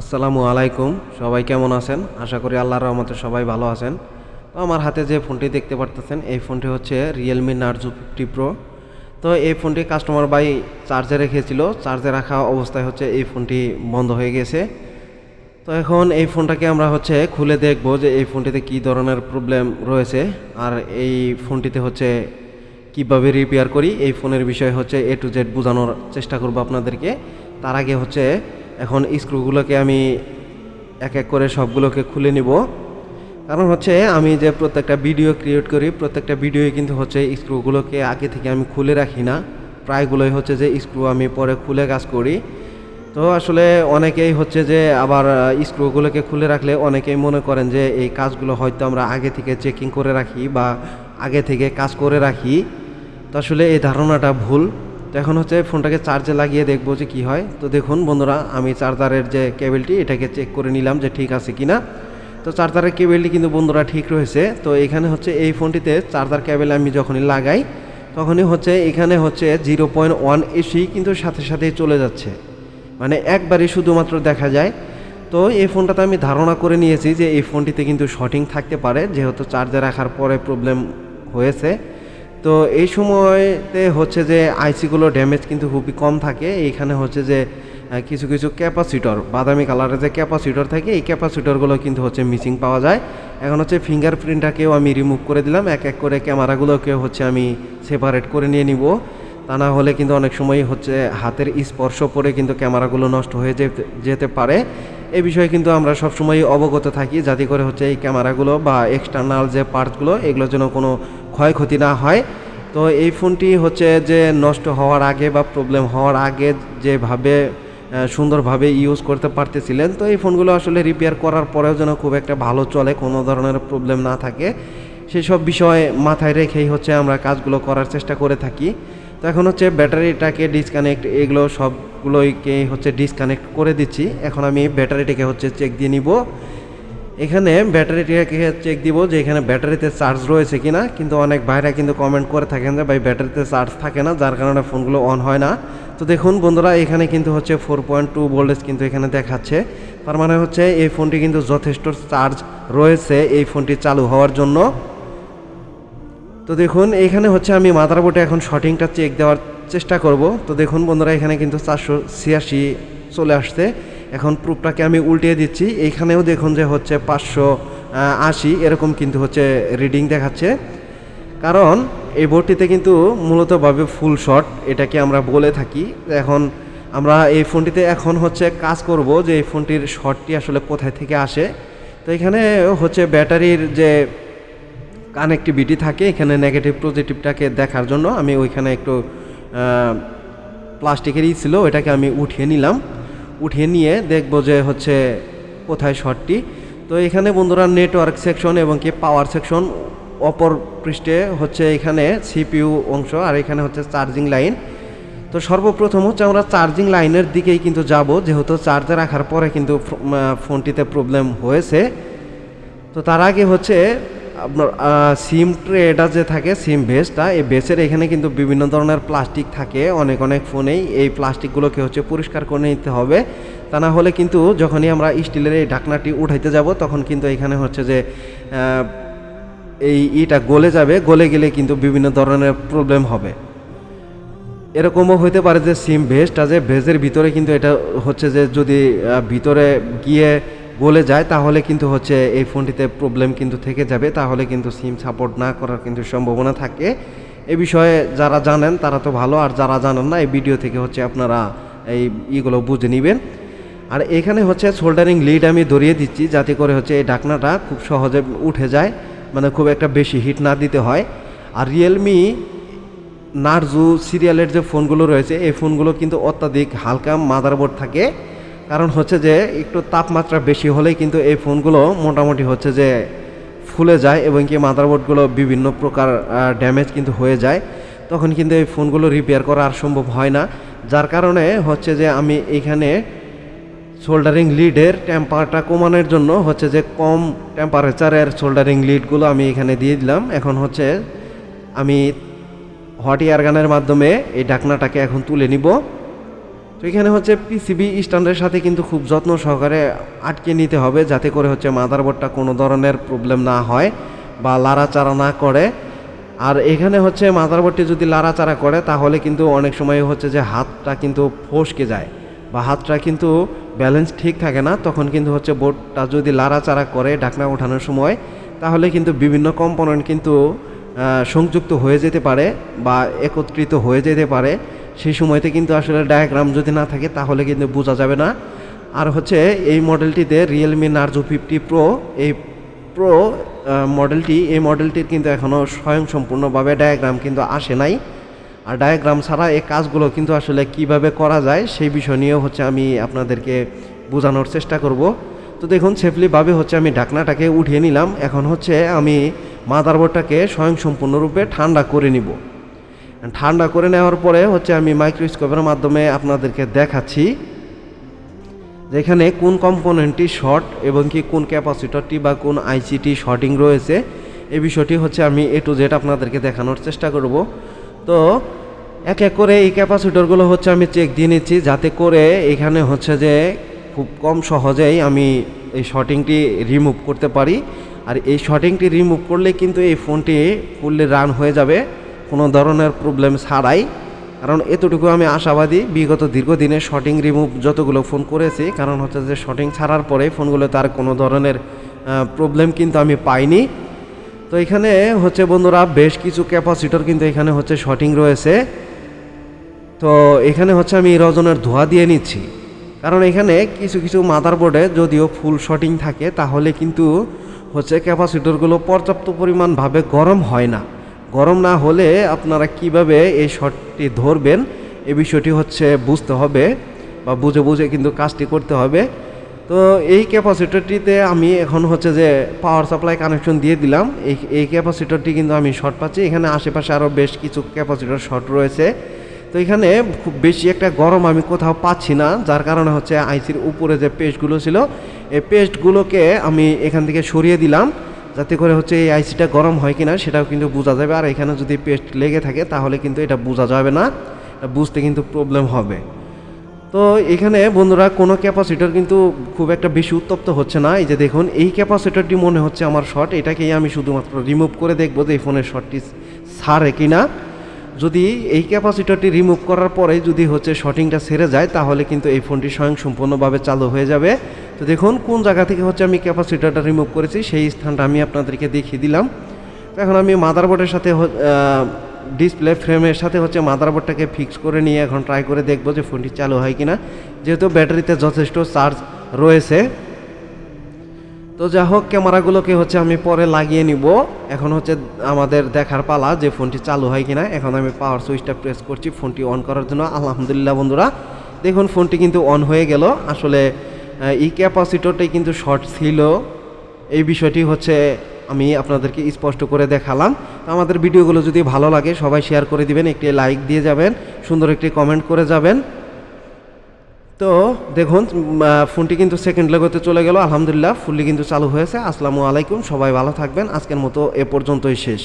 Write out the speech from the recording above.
আসসালামু আলাইকুম। সবাই কেমন আছেন? আশা করি আল্লাহর রহমতে সবাই ভালো আছেন। তো আমার হাতে যে ফোনটি দেখতে পারতেছেন, এই ফোনটি হচ্ছে রিয়েলমি নার্জো ফিফটি প্রো তো এই ফোনটি কাস্টমার বাই চার্জে রেখেছিল চার্জে রাখা অবস্থায় হচ্ছে এই ফোনটি বন্ধ হয়ে গেছে। তো এখন এই ফোনটাকে আমরা হচ্ছে খুলে দেখব যে এই ফোনটিতে কী ধরনের প্রবলেম রয়েছে। আর এই ফোনটিতে হচ্ছে কীভাবে রিপেয়ার করি। এই ফোনের বিষয়ে হচ্ছে এ টু জেড বোঝানোর চেষ্টা করব আপনাদেরকে। তার আগে হচ্ছে এখন স্ক্রুগুলোকে আমি এক এক করে সবগুলোকে খুলে নিব। কারণ হচ্ছে আমি যে প্রত্যেকটা ভিডিও ক্রিয়েট করি, প্রত্যেকটা ভিডিওই কিন্তু হচ্ছে স্ক্রুগুলোকে আগে থেকে আমি খুলে রাখি না। প্রায়গুলোই হচ্ছে যে স্ক্রু আমি পরে খুলে কাজ করি। তো আসলে অনেকেই হচ্ছে যে আবার স্ক্রুগুলোকে খুলে রাখলে অনেকেই মনে করেন যে এই কাজগুলো হয়তো আমরা আগে থেকে চেকিং করে রাখি বা আগে থেকে কাজ করে রাখি। তো আসলে এই ধারণাটা ভুল। তো এখন হচ্ছে ফোনটাকে চার্জে লাগিয়ে দেখব যে কি হয়। তো দেখুন বন্ধুরা, আমি চার্জারের যে কেবেলটি এটাকে চেক করে নিলাম যে ঠিক আছে কিনা। তো চার্জারের কেবেলটি কিন্তু বন্ধুরা ঠিক রয়েছে। তো এখানে হচ্ছে এই ফোনটিতে চার্জার কেবেল আমি যখনই লাগাই, তখনই হচ্ছে এখানে হচ্ছে জিরো পয়েন্ট ওয়ান এসি কিন্তু সাথে সাথেই চলে যাচ্ছে। মানে একবারই শুধুমাত্র দেখা যায়। তো এই ফোনটাতে আমি ধারণা করে নিয়েছি যে এই ফোনটিতে কিন্তু শর্টিং থাকতে পারে, যেহেতু চার্জে রাখার পরে প্রবলেম হয়েছে। তো এই সময়তে হচ্ছে যে আইসিগুলো ড্যামেজ কিন্তু খুবই কম থাকে। এইখানে হচ্ছে যে কিছু কিছু ক্যাপাসিটর, বাদামি কালারের যে ক্যাপাসিটর থাকে, এই ক্যাপাসিটরগুলো কিন্তু হচ্ছে মিসিং পাওয়া যায়। এখন হচ্ছে ফিঙ্গারপ্রিন্টটাকেও আমি রিমুভ করে দিলাম, এক এক করে ক্যামেরাগুলোকেও হচ্ছে আমি সেপারেট করে নিয়ে নিব। তা না হলে কিন্তু অনেক সময় হচ্ছে হাতের স্পর্শ পড়ে কিন্তু ক্যামেরাগুলো নষ্ট হয়ে যেতে পারে। এই বিষয়ে কিন্তু আমরা সবসময় অবগত থাকি, যাতে করে হচ্ছে এই ক্যামেরাগুলো বা এক্সটার্নাল যে পার্টসগুলো এগুলোর জন্য কোনো ক্ষয়ক্ষতি না হয়। তো এই ফোনটি হচ্ছে যে নষ্ট হওয়ার আগে বা প্রবলেম হওয়ার আগে যেভাবে সুন্দরভাবে ইউজ করতে পারতেছিলেন, তো এই ফোনগুলো আসলে রিপেয়ার করার পরেও যেন খুব একটা ভালো চলে, কোনো ধরনের প্রবলেম না থাকে। সেই সব বিষয় মাথায় রেখেই হচ্ছে আমরা কাজগুলো করার চেষ্টা করে থাকি। তো এখন হচ্ছে ব্যাটারিটাকে ডিসকানেক্ট এগুলো সবগুলোকে হচ্ছে ডিসকানেক্ট করে দিচ্ছি। এখন আমি ব্যাটারিটাকে হচ্ছে চেক দিয়ে নিব। এখানে ব্যাটারিটাকে চেক দিব যে এখানে ব্যাটারিতে চার্জ রয়েছে কিনা, কিন্তু অনেক ভাইরা কিন্তু কমেন্ট করে থাকেন যে ভাই ব্যাটারিতে চার্জ থাকে না, যার কারণে ফোনগুলো অন হয় না। তো দেখুন বন্ধুরা, এখানে কিন্তু হচ্ছে ফোর পয়েন্ট টু ভোল্টেজ কিন্তু এখানে দেখাচ্ছে। তার মানে হচ্ছে এই ফোনটি কিন্তু যথেষ্ট চার্জ রয়েছে এই ফোনটি চালু হওয়ার জন্য। তো দেখুন, এখানে হচ্ছে আমি মাদারবোর্ডে এখন শর্টিংটা চেক দেওয়ার চেষ্টা করব। তো দেখুন বন্ধুরা, এখানে কিন্তু চারশো ছিয়াশি চলে আসছে। এখন প্রুফটাকে আমি উল্টিয়ে দিচ্ছি। এইখানেও দেখুন যে হচ্ছে পাঁচশো আশি, এরকম কিন্তু হচ্ছে রিডিং দেখাচ্ছে। কারণ এই বোর্ডটিতে কিন্তু মূলতভাবে ফুল শট এটাকে আমরা বলে থাকি। এখন আমরা এই ফোনটিতে এখন হচ্ছে কাজ করব যে এই ফোনটির শটটি আসলে কোথায় থেকে আসে। তো এখানে হচ্ছে ব্যাটারির যে কানেক্টিভিটি থাকে, এখানে নেগেটিভ পজিটিভটাকে দেখার জন্য আমি ওইখানে একটু প্লাস্টিকেরই ছিল, ওইটাকে আমি উঠিয়ে নিলাম। উঠিয়ে নিয়ে দেখব যে হচ্ছে কোথায় শর্টটি তো এখানে বন্ধুরা নেটওয়ার্ক সেকশন এবং কি পাওয়ার সেকশন অপর পৃষ্ঠে হচ্ছে এখানে সিপিইউ অংশ আর এখানে হচ্ছে চার্জিং লাইন তো সর্বপ্রথম হচ্ছে আমরা চার্জিং লাইনের দিকেই কিন্তু যাব, যেহেতু চার্জে রাখার পরে কিন্তু ফোনটিতে প্রবলেম হয়েছে। তো তার আগে হচ্ছে আপনার সিম ট্রে এটা যে থাকে সিম বেসটা এই বেসের এখানে কিন্তু বিভিন্ন ধরনের প্লাস্টিক থাকে, অনেক অনেক ফোনেই। এই প্লাস্টিকগুলোকে হচ্ছে পরিষ্কার করে নিতে হবে। তা না হলে কিন্তু যখনই আমরা স্টিলের এই ঢাকনাটি উঠাইতে যাব, তখন কিন্তু এখানে হচ্ছে যে এই ইটা গলে যাবে। গলে গেলে কিন্তু বিভিন্ন ধরনের প্রবলেম হবে। এরকমও হতে পারে যে সিম ভেজটা যে ভেজের ভিতরে কিন্তু এটা হচ্ছে যে যদি ভিতরে গিয়ে গলে যায়, তাহলে কিন্তু হচ্ছে এই ফোনটিতে প্রবলেম কিন্তু থেকে যাবে, তাহলে কিন্তু সিম সাপোর্ট না করার কিন্তু সম্ভাবনা থাকে। এ বিষয়ে যারা জানেন তারা তো ভালো, আর যারা জানেন না, এই ভিডিও থেকে হচ্ছে আপনারা এই ইগুলো বুঝে নেবেন। আর এখানে হচ্ছে সোল্ডারিং লিড আমি ধরিয়ে দিচ্ছি, যাতে করে হচ্ছে এই ঢাকনাটা খুব সহজে উঠে যায় মানে খুব একটা বেশি হিট না দিতে হয়। আর রিয়েলমি নার্জু সিরিয়ালের যে ফোনগুলো রয়েছে, এই ফোনগুলো কিন্তু অত্যাধিক হালকা মাদারবোর্ড থাকে। কারণ হচ্ছে যে একটু তাপমাত্রা বেশি হলেই কিন্তু এই ফোনগুলো মোটামুটি হচ্ছে যে ফুলে যায় এবং কি মাদারবোর্ডগুলো বিভিন্ন প্রকার ড্যামেজ কিন্তু হয়ে যায়। তখন কিন্তু এই ফোনগুলো রিপেয়ার করা আর সম্ভব হয় না। যার কারণে হচ্ছে যে আমি এখানে সোল্ডারিং লিডের টেম্পারটা কমানোর জন্য হচ্ছে যে কম টেম্পারেচারের সোল্ডারিং লিডগুলো আমি এখানে দিয়ে দিলাম। এখন হচ্ছে আমি হট এয়ার গানের মাধ্যমে এই ঢাকনাটাকে এখন তুলে নিব। তো এখানে হচ্ছে পিসিবি স্ট্যান্ডের সাথে কিন্তু খুব যত্ন সহকারে আটকে নিতে হবে যাতে করে হচ্ছে মাদারবোর্ডটা কোনো ধরনের প্রবলেম না হয় বা লাড়াচাড়া না করে। আর এখানে হচ্ছে মাদারবোর্ডটি যদি লাড়াচাড়া করে, তাহলে কিন্তু অনেক সময় হচ্ছে যে হাতটা কিন্তু ফসকে যায় বা হাতটা কিন্তু ব্যালেন্স ঠিক থাকে না। তখন কিন্তু হচ্ছে বোর্ডটা যদি লাড়াচাড়া করে ঢাকনা ওঠানোর সময়, তাহলে কিন্তু বিভিন্ন কম্পোনেন্ট কিন্তু সংযুক্ত হয়ে যেতে পারে বা একত্রিত হয়ে যেতে পারে। সেই সময়তে কিন্তু আসলে ডায়াগ্রাম যদি না থাকে, তাহলে কিন্তু বোঝা যাবে না। আর হচ্ছে এই মডেলটিতে রিয়েলমি নার্জো ফিফটি প্রো এই প্রো মডেলটি এই মডেলটির কিন্তু এখনও স্বয়ংসম্পূর্ণভাবে ডায়াগ্রাম কিন্তু আসে নাই। আর ডায়াগ্রাম ছাড়া এই কাজগুলো কিন্তু আসলে কীভাবে করা যায়, সেই বিষয় নিয়েও হচ্ছে আমি আপনাদেরকে বোঝানোর চেষ্টা করব। তো দেখুন সেফলিভাবে হচ্ছে আমি ঢাকনাটাকে উঠিয়ে নিলাম। এখন হচ্ছে আমি মাদারবোর্ডটাকে স্বয়ংসম্পূর্ণরূপে ঠান্ডা করে নিব। ঠান্ডা করে নেওয়ার পরে হচ্ছে আমি মাইক্রোস্কোপের মাধ্যমে আপনাদেরকে দেখাচ্ছি যেখানে কোন কম্পোনেন্টটি শর্ট এবং কি কোন ক্যাপাসিটরটি বা কোন আইসিটি শর্টিং রয়েছে, এই বিষয়টি হচ্ছে আমি এ টু জেড আপনাদেরকে দেখানোর চেষ্টা করব। তো এক এক করে এই ক্যাপাসিটরগুলো হচ্ছে আমি চেক দিয়ে নিচ্ছি যাতে করে এখানে হচ্ছে যে খুব কম সহজেই আমি এই শর্টিংটি রিমুভ করতে পারি। আর এই শর্টিংটি রিমুভ করলে কিন্তু এই ফোনটি ফুললি রান হয়ে যাবে। কোনো ধরনের প্রবলেম ছাড়াই। কারণ এতটুকু আমি আশাবাদী, বিগত দীর্ঘদিনের শটিং রিমুভ যতগুলো ফোন করেছি, কারণ হচ্ছে যে শটিং ছাড়ার পরে ফোনগুলো তার কোনো ধরনের প্রবলেম কিন্তু আমি পাইনি। তো এখানে হচ্ছে বন্ধুরা, বেশ কিছু ক্যাপাসিটর কিন্তু এখানে হচ্ছে শটিং রয়েছে। তো এখানে হচ্ছে আমি রজনের ধোয়া দিয়ে নিচ্ছি। কারণ এখানে কিছু কিছু মাদারবোর্ডে যদিও ফুল শটিং থাকে, তাহলে কিন্তু হচ্ছে ক্যাপাসিটরগুলো পর্যাপ্ত পরিমাণভাবে গরম হয় না। গরম না হলে আপনারা কীভাবে এই শটটি ধরবেন? এ বিষয়টি হচ্ছে বুঝতে হবে বা বুঝে বুঝে কিন্তু কাজটি করতে হবে। তো এই ক্যাপাসিটরটিতে আমি এখন হচ্ছে যে পাওয়ার সাপ্লাই কানেকশন দিয়ে দিলাম। এই এই ক্যাপাসিটরটি কিন্তু আমি শর্ট পাচ্ছি। এখানে আশেপাশে আরও বেশ কিছু ক্যাপাসিটর শর্ট রয়েছে। তো এখানে খুব বেশি একটা গরম আমি কোথাও পাচ্ছি না, যার কারণে হচ্ছে আইসির উপরে যে পেস্টগুলো ছিল, এই পেস্টগুলোকে আমি এখান থেকে সরিয়ে দিলাম। যাতে করে হচ্ছে এই আইসিটা গরম হয় কিনা সেটাও কিন্তু বোঝা যাবে। আর এখানে যদি পেস্ট লেগে থাকে তাহলে কিন্তু এটা বোঝা যাবে না বুঝতে কিন্তু প্রবলেম হবে। তো এখানে বন্ধুরা কোনো ক্যাপাসিটর কিন্তু খুব একটা বেশি উত্তপ্ত হচ্ছে না। এই যে দেখুন, এই ক্যাপাসিটরটি মনে হচ্ছে আমার শর্ট। এটাকেই আমি শুধুমাত্র রিমুভ করে দেখব যে এই ফোনের শর্টটি ছাড়ে কিনা। যদি এই ক্যাপাসিটরটি রিমুভ করার পরে যদি হচ্ছে শর্টিংটা সেরে যায়, তাহলে কিন্তু এই ফোনটি স্বয়ং সম্পূর্ণভাবে চালু হয়ে যাবে। তো দেখুন, কোন জায়গা থেকে হচ্ছে আমি ক্যাপাসিটরটা রিমুভ করেছি, সেই স্থানটা আমি আপনাদেরকে দেখিয়ে দিলাম। এখন আমি মাদারবোর্ডের সাথে ডিসপ্লে ফ্রেমের সাথে হচ্ছে মাদারবোর্ডটাকে ফিক্স করে নিয়ে এখন ট্রাই করে দেখব যে ফোনটি চালু হয় কিনা। যেহেতু ব্যাটারিতে যথেষ্ট চার্জ রয়েছে তো যা হোক, ক্যামেরাগুলোকে হচ্ছে আমি পরে লাগিয়ে নিব। এখন হচ্ছে আমাদের দেখার পালা যে ফোনটি চালু হয় কিনা। এখন আমি পাওয়ার সুইচটা প্রেস করছি, ফোনটি অন করার জন্য। আলহামদুলিল্লাহ বন্ধুরা, দেখুন ফোনটি কিন্তু অন হয়ে গেল। আসলে এই ক্যাপাসিটরটাই কিন্তু শর্ট ছিল। এই বিষয়টি হচ্ছে আমি আপনাদেরকে স্পষ্ট করে দেখালাম। আমাদের ভিডিওগুলো যদি ভালো লাগে, সবাই শেয়ার করে দিবেন, একটি লাইক দিয়ে যাবেন, সুন্দর একটি কমেন্ট করে যাবেন। তো দেখুন ফোনটি কিন্তু সেকেন্ড লেগোতে চলে গেল। আলহামদুলিল্লাহ ফুললি কিন্তু চালু হয়েছে। আসসালামু আলাইকুম, সবাই ভালো থাকবেন। আজকের মতো এ পর্যন্তই শেষ।